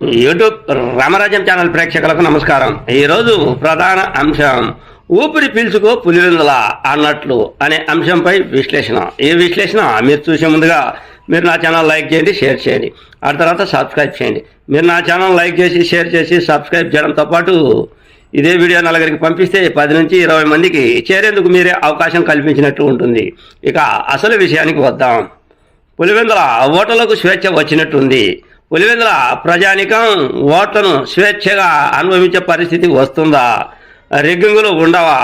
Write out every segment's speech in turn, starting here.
YouTube రామరాజ్యం channel ప్రేక్షకులకు నమస్కారం. ఈరోజు ప్రధాన అంశం ఊపిరి పీల్చుకో పులివెందుల అన్నట్లు అనే అంశంపై విశ్లేషణ. ఈ విశ్లేషణ మీరు చూసే ముందుగా మీరు నా ఛానల్ లైక్ చేయండి షేర్ చేయండి. ఆ తర్వాత సబ్స్క్రైబ్ చేయండి. మీరు నా ఛానల్ లైక్ చేసి షేర్ చేసి సబ్స్క్రైబ్ చేయడంతో పాటు ఇదే వీడియో నలుగురికి పంపిస్తే పది నుంచి ఇరవై మందికి చేరేందుకు మీరే అవకాశం కల్పించినట్టు ఉంటుంది. ఇక అసలు విషయానికి వద్దాం. పులివెందుల ఓటర్లకు స్వేచ్ఛ వచ్చినట్టుంది. పులివెందుల ప్రజానికం ఓట్లను స్వేచ్ఛగా అనుభవించే పరిస్థితి వస్తుందా? రిగ్గింగులు ఉండవా?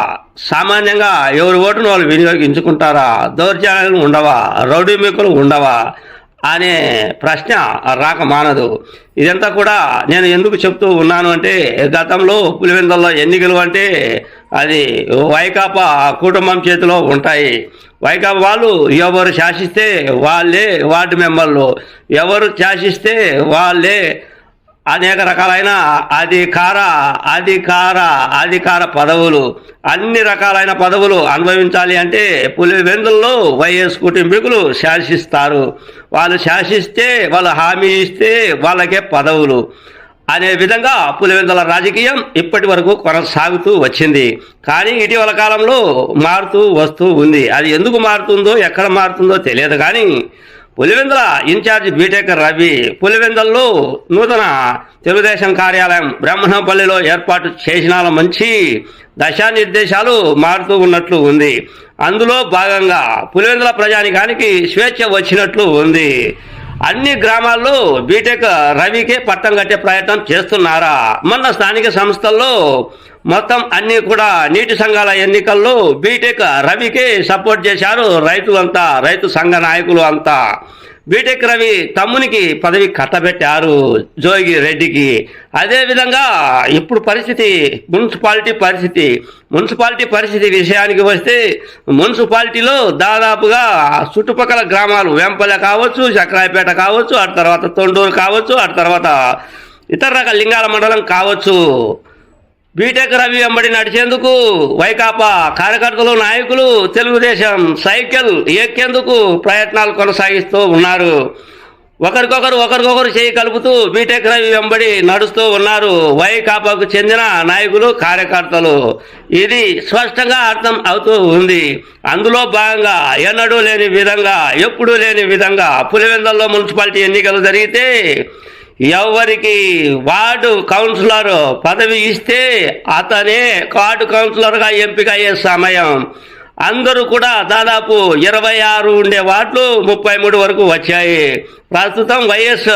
సామాన్యంగా ఎవరి ఓటును వాళ్ళు వినియోగించుకుంటారా? దౌర్జన్యాలు ఉండవా? రౌడీ మీకులు ఉండవా? అనే ప్రశ్న రాక మానదు. ఇదంతా కూడా నేను ఎందుకు చెప్తూ ఉన్నాను అంటే గతంలో పులివెందుల్లో ఎన్నికలు అంటే అది వైకాపా కుటుంబం చేతిలో ఉంటాయి. వైకాపా వాళ్ళు ఎవరు శాసిస్తే వాళ్ళే వార్డు మెంబర్లు. ఎవరు శాసిస్తే వాళ్ళే అనేక రకాలైన అధికార అధికార అధికార పదవులు. అన్ని రకాలైన పదవులు అనుభవించాలి అంటే పులివెందుల్లో వైఎస్ కుటుంబీకులు శాసిస్తారు. వాళ్ళు శాసిస్తే వాళ్ళు హామీ ఇస్తే వాళ్ళకే పదవులు. అనే విధంగా పులివెందుల రాజకీయం ఇప్పటి వరకు కొనసాగుతూ వచ్చింది. కానీ ఇటీవల కాలంలో మారుతూ వస్తూ ఉంది. అది ఎందుకు మారుతుందో ఎక్కడ మారుతుందో తెలియదు. కానీ పులివెందుల ఇన్ఛార్జ్ బీటెక్ రవి పులివెందుల్లో నూతన తెలుగుదేశం కార్యాలయం బ్రహ్మణపల్లిలో ఏర్పాటు చేసిన మంచి దశానిర్దేశాలు మారుతూ ఉన్నట్లు ఉంది. అందులో భాగంగా పులివెందుల ప్రజానికానికి స్వేచ్ఛ వచ్చినట్లు ఉంది. అన్ని గ్రామాల్లో బీటెక్ రవికే పట్టం కట్టే ప్రయత్నం చేస్తున్నారా? మొన్న స్థానిక సంస్థల్లో మొత్తం అన్ని కూడా నీటి సంఘాల ఎన్నికల్లో బీటెక్ రవికే సపోర్ట్ చేశారు రైతు అంతా రైతు సంఘ నాయకులు అంతా. బీటెక్ రవి తమ్మునికి పదవి కట్టబెట్టారు జోగి రెడ్డికి. అదేవిధంగా ఇప్పుడు పరిస్థితి మున్సిపాలిటీ పరిస్థితి. మున్సిపాలిటీ పరిస్థితి విషయానికి వస్తే మున్సిపాలిటీలో దాదాపుగా చుట్టుపక్కల గ్రామాలు వెంపల కావచ్చు చక్రాయపేట కావచ్చు ఆ తర్వాత తొండూరు కావచ్చు ఆ తర్వాత ఇతర రకాల లింగాల మండలం కావచ్చు. బీటెక్ రవి వెంబడి నడిచేందుకు వైకాపా కార్యకర్తలు నాయకులు తెలుగుదేశం సైకిల్ ఎక్కేందుకు ప్రయత్నాలు కొనసాగిస్తూ ఉన్నారు. ఒకరికొకరు ఒకరికొకరు చేయి కలుపుతూ బీటెక్ రవి వెంబడి నడుస్తూ ఉన్నారు. వైకాపాకు చెందిన నాయకులు కార్యకర్తలు. ఇది స్పష్టంగా అర్థం అవుతూ ఉంది. అందులో భాగంగా ఎన్నడూ లేని విధంగా ఎప్పుడూ లేని విధంగా పులివెందల్లో మున్సిపాలిటీ ఎన్నికలు జరిగితే ఎవరికి వార్డు కౌన్సిలర్ పదవి ఇస్తే అతనే వార్డు కౌన్సిలర్గా ఎంపిక అయ్యే సమయం. అందరూ కూడా దాదాపు ఇరవై ఆరు ఉండే వార్డులు ముప్పై మూడు వరకు వచ్చాయి. ప్రస్తుతం వైఎస్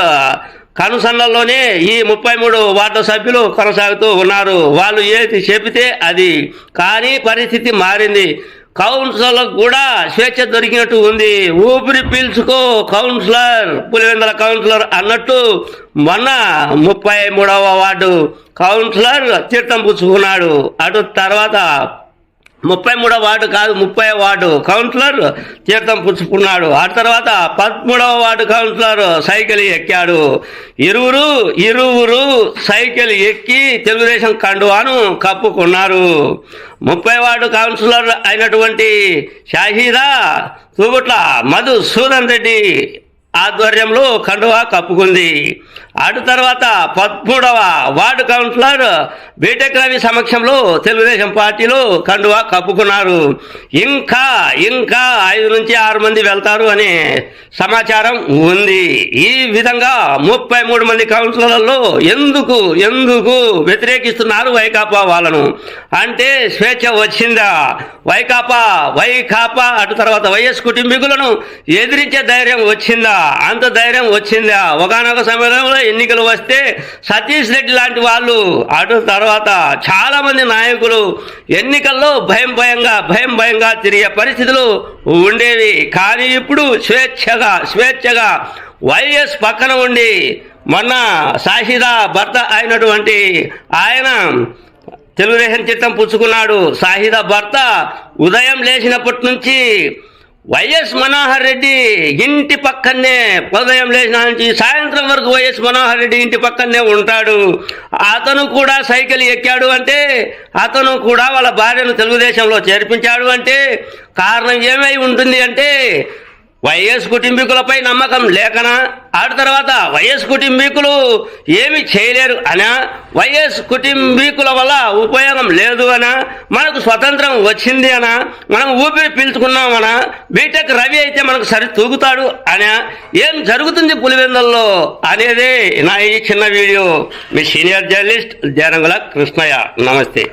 కనుసన్నల్లోనే ఈ ముప్పై మూడు వార్డు సభ్యులు కొనసాగుతూ ఉన్నారు. వాళ్ళు ఏది చెబితే అది. కానీ పరిస్థితి మారింది. కౌన్సిలర్ కూడా స్వేచ్ఛ దొరికినట్టు ఉంది. ఊపిరి పీల్చుకో కౌన్సిలర్ పులివెందల కౌన్సిలర్ అన్నట్టు మొన్న ముప్పై మూడవ వార్డు కౌన్సిలర్ తీర్థం పుచ్చుకున్నాడు. అటు తర్వాత ముప్పై మూడవ వార్డు కాదు ముప్పై వార్డు కౌన్సిలర్ తీర్థం పుచ్చుకున్నాడు. ఆ తర్వాత పదమూడవ వార్డు కౌన్సిలర్ సైకిల్ ఎక్కాడు. ఇరువురు ఇరువురు సైకిల్ ఎక్కి తెలుగుదేశం కండువాను కప్పుకున్నారు. ముప్పై వార్డు కౌన్సిలర్ అయినటువంటి షాహీదా తూగుట్ల మధుసూదన్ రెడ్డి ఆధ్వర్యంలో కండువా కప్పుకుంది. అటు తర్వాత పదమూడవ వార్డు కౌన్సిలర్ బీటెక్ రవి సమక్షంలో తెలుగుదేశం పార్టీలో కండువా కప్పుకున్నారు. ఇంకా ఇంకా ఐదు నుంచి ఆరు మంది వెళ్తారు అనే సమాచారం ఉంది. ఈ విధంగా ముప్పై మూడు మంది కౌన్సిలర్లలో ఎందుకు ఎందుకు వ్యతిరేకిస్తున్నారు వైకాపా వాళ్ళను? అంటే స్వేచ్ఛ వచ్చిందా? వైకాపా వైకాపా అటు తర్వాత వైఎస్ కుటుంబీకులను ఎదిరించే ధైర్యం వచ్చిందా? అంత ధైర్యం వచ్చిందా? ఒకనొక సమయంలో ఎన్నికలు వస్తే సతీష్ రెడ్డి లాంటి వాళ్ళు అటు తర్వాత చాలామంది నాయకులు ఎన్నికల్లో భయం భయంగా భయం భయంగా తిరిగే పరిస్థితులు ఉండేవి. కానీ ఇప్పుడు స్వేచ్ఛగా స్వేచ్ఛగా వైఎస్ పక్కన ఉండి మొన్న సాహిదా భర్త అయినటువంటి ఆయన తెలుగుదేశం చిత్తం పుచ్చుకున్నాడు. సాహిద భర్త ఉదయం లేచినప్పటి నుంచి వైఎస్ మనోహర్ రెడ్డి ఇంటి పక్కనే ఉదయం లేచిన నుంచి సాయంత్రం వరకు వైఎస్ మనోహర్ రెడ్డి ఇంటి పక్కనే ఉంటాడు. అతను కూడా సైకిల్ ఎక్కాడు అంటే అతను కూడా వాళ్ళ భార్యను తెలుగుదేశంలో చేర్పించాడు అంటే కారణం ఏమై ఉంటుంది అంటే వైఎస్ కుటుంబీకులపై నమ్మకం లేకనా? ఆడ తర్వాత వైఎస్ కుటుంబీకులు ఏమి చేయలేరు అనా? వైఎస్ కుటుంబీకుల వల్ల ఉపయోగం లేదు అనా? మనకు స్వతంత్రం వచ్చింది అనా? మనం ఊపిరి పీల్చుకున్నామనా బీటెక్ రవి అయితే మనకు సరి తూగుతాడు అనా? ఏం జరుగుతుంది పులివెందల్లో అనేది నా ఈ చిన్న వీడియో. మీ సీనియర్ జర్నలిస్ట్ జరంగుల కృష్ణయ్య. నమస్తే.